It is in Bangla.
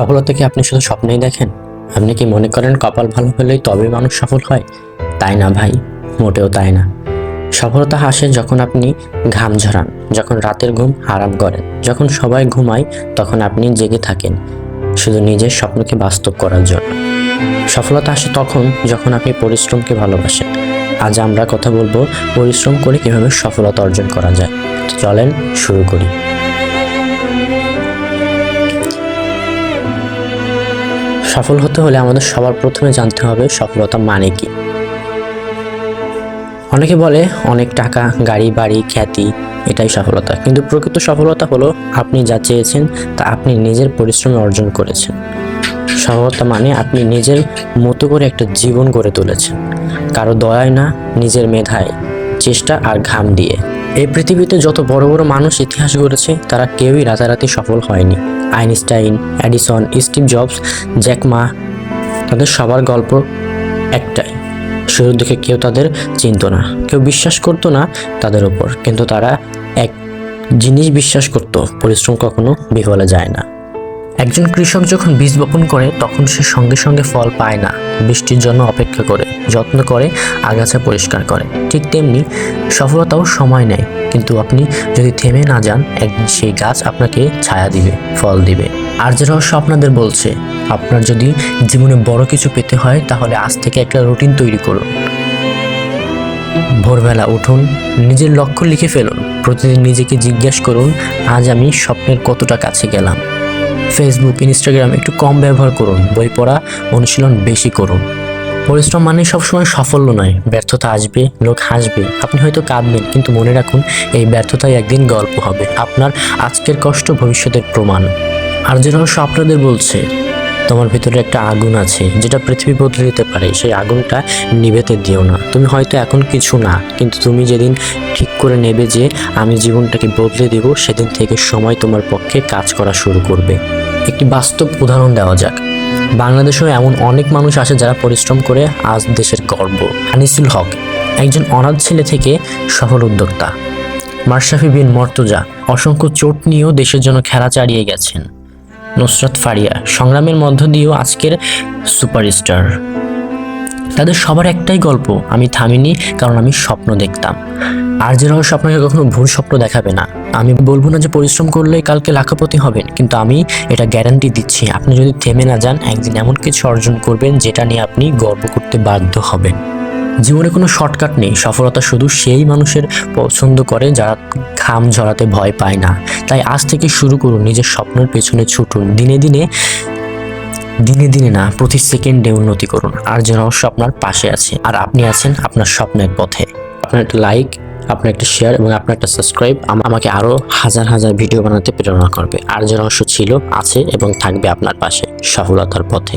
সফলতা কি আপনি শুধু স্বপ্নেই দেখেন? আপনি কি মনে করেন কপাল ভালো হলেই তবে মানুষ সফল হয়? তাই না ভাই? মোটেও তাই না। সফলতা আসে যখন আপনি ঘাম ঝরান, যখন রাতের ঘুম আরাম করেন, যখন সবাই ঘুমায় তখন আপনি জেগে থাকেন, শুধু নিজের স্বপ্নকে বাস্তব করার জন্য। সফলতা আসে তখন যখন আপনি পরিশ্রমকে ভালোবাসেন। আজ আমরা কথা বলব পরিশ্রম করে কীভাবে সফলতা অর্জন করা যায়। চলেন শুরু করি। সফল হতে হলে আমাদের সবার প্রথমে জানতে হবে সফলতা মানে কি? অনেকে বলে অনেক টাকা, গাড়ি, বাড়ি, খ্যাতি, এটাই সফলতা। কিন্তু প্রকৃত সফলতা হলো আপনি যা চেয়েছেন তা আপনি নিজের পরিশ্রমে অর্জন করেছেন। সফলতা মানে আপনি নিজের মতো করে একটা জীবন গড়ে তুলেছেন। কারও দয়ায় না, নিজের মেধায়। চেষ্টা আর ঘাম দিয়ে। এই পৃথিবীতে যত বড় বড় মানুষ ইতিহাস গড়েছে, তারা কেউই রাতারাতি সফল হয়নি। Einstein, Edison, Steve Jobs Jack Ma তাদের সবার গল্প একটাই। শুরুর দিকে কেউ তাদের চিনতো না, কেউ বিশ্বাস করতো না তাদের উপর, কিন্তু তারা এক জিনিস বিশ্বাস করত, পরিশ্রম কখনো বিফলে যায় না। একজন কৃষক যখন বীজ বপন করে, তখন সে সঙ্গে সঙ্গে ফল পায় না, বৃষ্টির জন্য অপেক্ষা করে। যত্ন করে, আগাছা পরিষ্কার করে। ঠিক তেমনি সফলতাও সময় নেয়। কিন্তু আপনি যদি থেমে না যান, একদিন সেই গাছ আপনাকে ছায়া দিবে, ফল দিবে। আর যে রহস্য আপনাদের বলছে, আপনার যদি জীবনে বড় কিছু পেতে হয়, তাহলে আজ থেকে একটা রুটিন তৈরি করুন। ভোরবেলা উঠুন, নিজের লক্ষ্য লিখে ফেলুন, প্রতিদিন নিজেকে জিজ্ঞেস করুন, আজ আমি স্বপ্নের কতটা কাছে গেলাম? ফেসবুক ইনস্টাগ্রাম একটু কম ব্যবহার করুন, বই পড়া অনুশীলন বেশি করুন। পরিশ্রম মানে সবসময় সাফল্য নয়। ব্যর্থতা আসবে, লোক হাসবে। আপনি হয়তো কাঁদবেন, কিন্তু মনে রাখুন, এই ব্যর্থতাই একদিন গল্প হবে। আপনার আজকের কষ্ট ভবিষ্যতের প্রমাণ। আর যে রহস্য আপনাদের বলছে, তোমার ভিতরে একটা আগুন আছে, যেটা পৃথিবী বদলে দিতে পারে। সেই আগুনটা নিভেতে দিও না। তুমি হয়তো এখন কিছু না, কিন্তু তুমি যেদিন ঠিক করে নেবে যে আমি জীবনটাকে বদলে দেব, সেদিন থেকে সময় তোমার পক্ষে কাজ করা শুরু করবে। একটি বাস্তব উদাহরণ দেওয়া যাক। বাংলাদেশেও এমন অনেক মানুষ আছে যারা পরিশ্রম করে আজ দেশের গর্ব। আনিসুল হক, একজন অনাথ ছেলে থেকে সফল উদ্যোক্তা। মার্শাফি বিন মর্তুজা, অসংখ্য চোট নিয়েও দেশের জন্য খেলা চালিয়ে গেছেন। নুসরাত ফারিয়া, সংগ্রামের মধ্য দিয়েও আজকের সুপারস্টার। তাদের সবার একটাই গল্প, আমি থামিনি কারণ আমি স্বপ্ন দেখতাম। আর যে রহস্য আপনাকে কখনো ভুল স্বপ্ন দেখাবে না আমি বলব না যে পরিশ্রম করলে কালকে লাখপতি হবেন, কিন্তু আমি এটা গ্যারান্টি দিচ্ছি। আপনি যদি থেমে না যান, একদিন এমন কিছু অর্জন করবেন যেটা নিয়ে আপনি গর্ব করতে বাধ্য হবেন। জীবনে কোনো শর্টকাট নেই, সফলতা শুধু সেই মানুষের পছন্দ করে যারা ঘাম ঝরাতে ভয় পায় না। তাই আজ থেকে শুরু করুন, নিজের স্বপ্নের পেছনে ছুটুন। দিনে দিনে দিনে দিনে না, প্রতি সেকেন্ডে উন্নতি করুন। আর যে রহস্য আপনার পাশে আছে, আর আপনি আছেন আপনার স্বপ্নের পথে। আপনার লাইক আপনার একটা শেয়ার এবং আপনার একটা সাবস্ক্রাইব আমাকে আরও হাজার হাজার ভিডিও বানাতে প্রেরণা করবে। আর যে অংশ ছিল আছে এবং থাকবে আপনার পাশে সফলতার পথে।